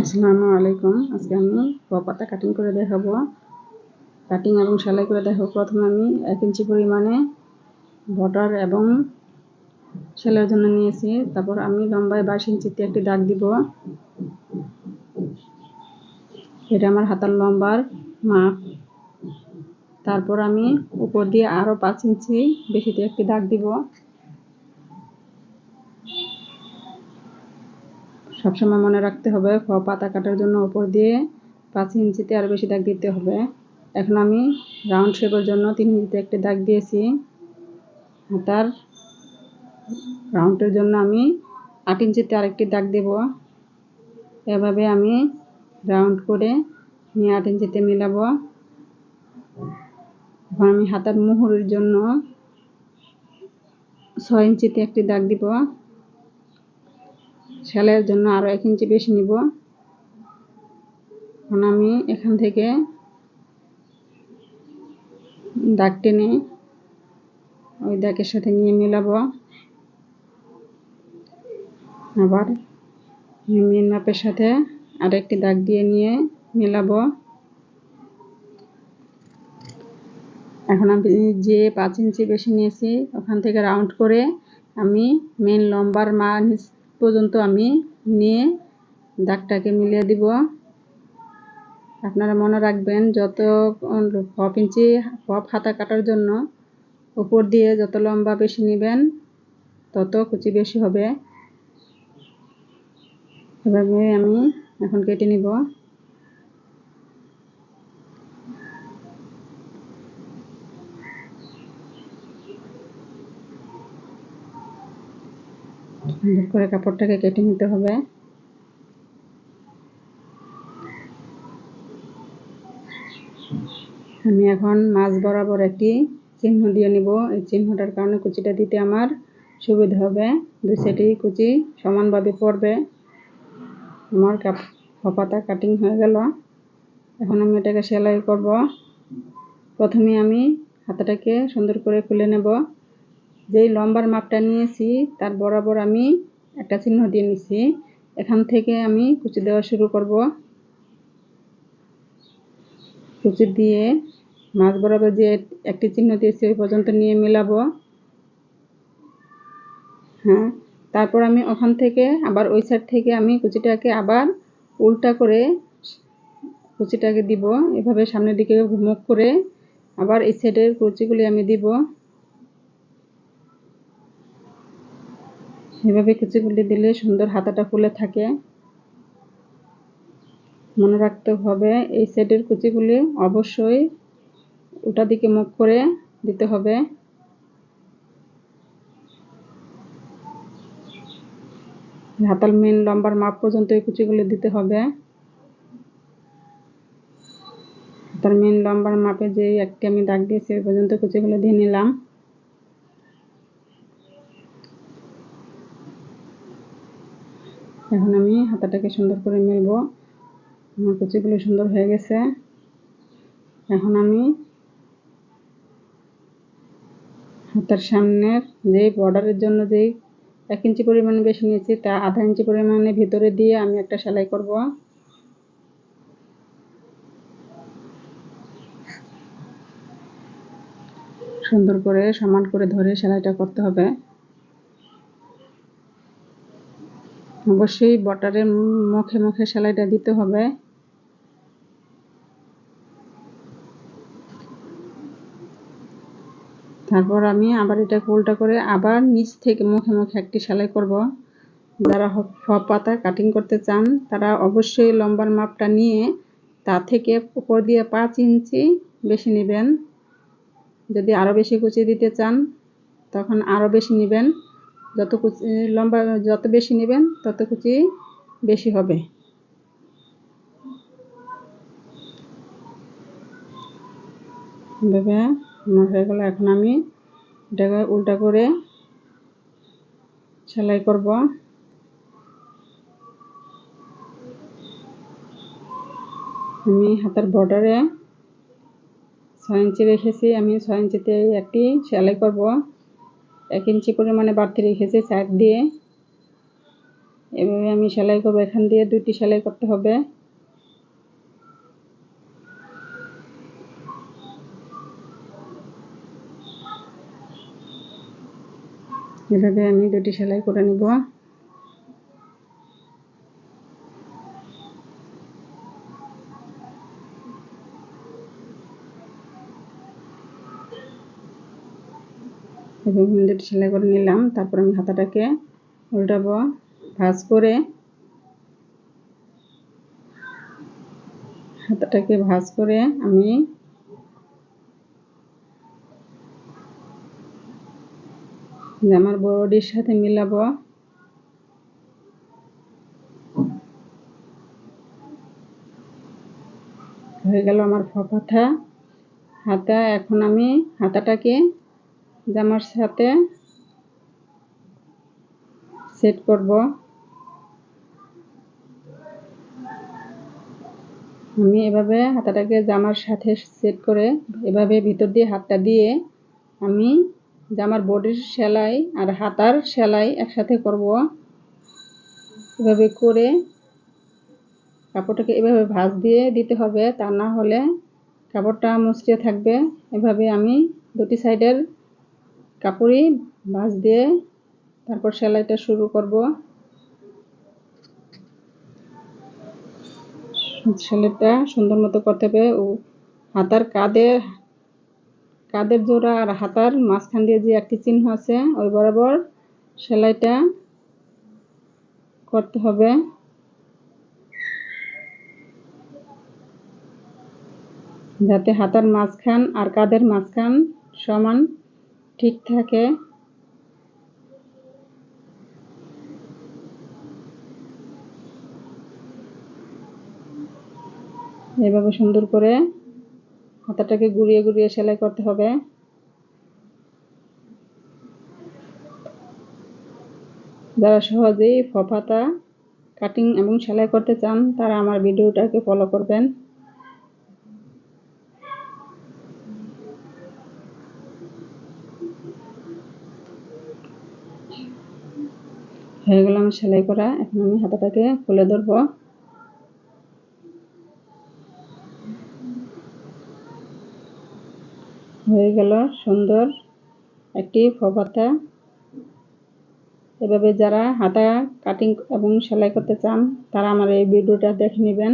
আসসালামু আলাইকুম। আজকে আমি পাতা কাটিং করে দেখাবো। কাটিং এবং সেলাই করে দেখাবো। প্রথমে আমি এক ইঞ্চি পরিমাণে বর্ডার এবং সেলাইয়ের জন্য নিয়েছি। তারপর আমি লম্বায় বাইশ ইঞ্চিতে একটি দাগ দিব। এটা আমার হাতার লম্বার মাপ। তারপর আমি উপর দিয়ে আরও পাঁচ ইঞ্চি বেশিতে একটি দাগ দিব। সবসময় মনে রাখতে হবে খ পাতা কাটার জন্য ওপর দিয়ে পাঁচ ইঞ্চিতে আরও বেশি দাগ দিতে হবে। এখন আমি রাউন্ড শেপের জন্য তিন ইঞ্চিতে একটি দাগ দিয়েছি। তার রাউন্ডের জন্য আমি আট ইঞ্চিতে আরেকটি দাগ দেব। এভাবে আমি রাউন্ড করে নিয়ে আট ইঞ্চিতে মিলাবো। এখন আমি হাতার মুহুরের জন্য ছয় ইঞ্চিতে একটি দাগ দিব। সেলাইয়ের জন্য আরও এক ইঞ্চি বেশি নিব। এখন আমি এখান থেকে দাগ টেনে ওই দাগের সাথে নিয়ে মেলাবো। আবার মেন মাপের সাথে আরেকটি দাগ দিয়ে নিয়ে মেলাবো। এখন আমি যে পাঁচ ইঞ্চি বেশি নিয়েছি, ওখান থেকে রাউন্ড করে আমি মেন লম্বার মা পর্যন্ত আমি নিয়ে দাগটাকে মিলিয়ে দিব। আপনারা মনে রাখবেন, যত হপ ইঞ্চি হপ হাতা কাটার জন্য উপর দিয়ে যত লম্বা বেশি নেবেন, তত কুচি বেশি হবে। এভাবে আমি এখন কেটে নিব। সুন্দর করে কাপড়টাকে কেটে নিতে হবে। আমি এখন মাছ বরাবর একটি চিহ্ন দিয়ে নিব। এই চিহ্নটার কারণে কুচিটা দিতে আমার সুবিধা হবে। দুই সাইডেই কুচি সমানভাবে পড়বে। আমার কাপ পাতা কাটিং হয়ে গেল। এখন আমি এটাকে সেলাই করব। প্রথমে আমি হাতাটাকে সুন্দর করে খুলে নেব। যেই লম্বার মাপটা নিয়েছি, তার বরাবর আমি একটা চিহ্ন দিয়ে নিছি। এখান থেকে আমি কুচি দেওয়া শুরু করব। কুচি দিয়ে মাছ বরাবর যে একটি চিহ্ন দিয়েছি, ওই পর্যন্ত নিয়ে মেলাবো। হ্যাঁ তারপর আমি ওখান থেকে আবার ওই সাইড থেকে আমি কুচিটাকে আবার উল্টা করে কুচিটাকে দিব। এভাবে সামনের দিকে মুখ করে আবার এই সাইডের কুচিগুলি আমি দিব। এভাবে কুচিগুলি দিলে সুন্দর হাতাটা ফুলে থাকে। মনে রাখতে হবে, এই সাইডের কুচিগুলি অবশ্যই ওটা দিকে মুখ করে দিতে হবে। হাতাল মেন লম্বার মাপ পর্যন্ত এই কুচিগুলি দিতে হবে। হাতাল মেন লম্বার মাপে যে একটি আমি দাগ দিয়েছি ওই পর্যন্ত কুচিগুলো দিয়ে নিলাম। এখন আমি হাতাটাকে সুন্দর করে মেলব। আমার কুচিগুলো সুন্দর হয়ে গেছে। এখন আমি হাতার সামনের যেই বর্ডারের জন্য যেই এক ইঞ্চি পরিমাণে বেশি নিয়েছি, তা আধা ইঞ্চি পরিমাণে ভিতরে দিয়ে আমি একটা সেলাই করব। সুন্দর করে সমান করে ধরে সেলাইটা করতে হবে। অবশ্যই বটারের মুখে মুখে সেলাইটা দিতে হবে। তারপর আমি আবার এটা উল্টা করে আবার নিচ থেকে মুখে মুখে একটি সেলাই করব। যারা হপ পাতা কাটিং করতে চান, তারা অবশ্যই লম্বার মাপটা নিয়ে তা থেকে উপর দিয়ে পাঁচ ইঞ্চি বেশি নেবেন। যদি আরও বেশি কুচি দিতে চান, তখন আরও বেশি নেবেন। যত কুচি লম্বা, যত বেশি নেবেন, তত কুচি বেশি হবে। হয়ে গেল। এখন আমি এটাকে উল্টা করে সেলাই করব। আমি হাতের বর্ডারে ছয় ইঞ্চি রেখেছি, আমি ছয় ইঞ্চিতে একটি সেলাই করব। এক ইঞ্চি পরিমাণে বাড়তি রেখেছি সাইড দিয়ে। এভাবে আমি সেলাই করব, এখান দিয়ে দুইটি সেলাই করতে হবে। এভাবে আমি দুটি সেলাই করে নিব। এবং দুটি সেলাই করে নিলাম। তারপর আমি হাতাটাকে উল্টাবো, ভাজ করে হাতাটাকে ভাজ করে আমি আমার বডির সাথে মিলাবো। হয়ে গেল আমার ফপাথা হাতা, এখন আমি হাতাটাকে জামার সাথে সেট করব। আমি এভাবে হাতাটাকে জামার সাথে সেট করে এভাবে ভিতর দিয়ে হাতটা দিয়ে আমি জামার বডির সেলাই আর হাতার সেলাই একসাথে করব। এভাবে করে কাপড়টাকে এভাবে ভাঁজ দিয়ে দিতে হবে, তা না হলে কাপড়টা মুচড়ে থাকবে। এভাবে আমি দুটি সাইডের কাপড়ই ভাঁজ দিয়ে তারপর সেলাইটা শুরু করব। সেলাইটা সুন্দর মতো করতে হবে। ও হাতার কাঁধের কাঁধের জোড়া আর হাতার মাঝখান দিয়ে যে একটি চিহ্ন আছে, ওই বরাবর সেলাইটা করতে হবে। যাতে হাতার মাঝখান আর কাঁধের মাঝখান সমান ঠিক থাকে। এভাবে সুন্দর করে হাতাটাকে ঘুরিয়ে ঘুরিয়ে সেলাই করতে হবে। যারা সহজেই ফফাতা কাটিং এবং সেলাই করতে চান, তারা আমার ভিডিওটাকে ফলো করবেন। হয়ে গেল আমার সেলাই করা। এখন আমি হাতাটাকে খুলে ধরবো। হয়ে গেল সুন্দর একটি ফপাতা। এভাবে যারা হাতা কাটিং এবং সেলাই করতে চান, তারা আমার এই ভিডিওটা দেখে নেবেন।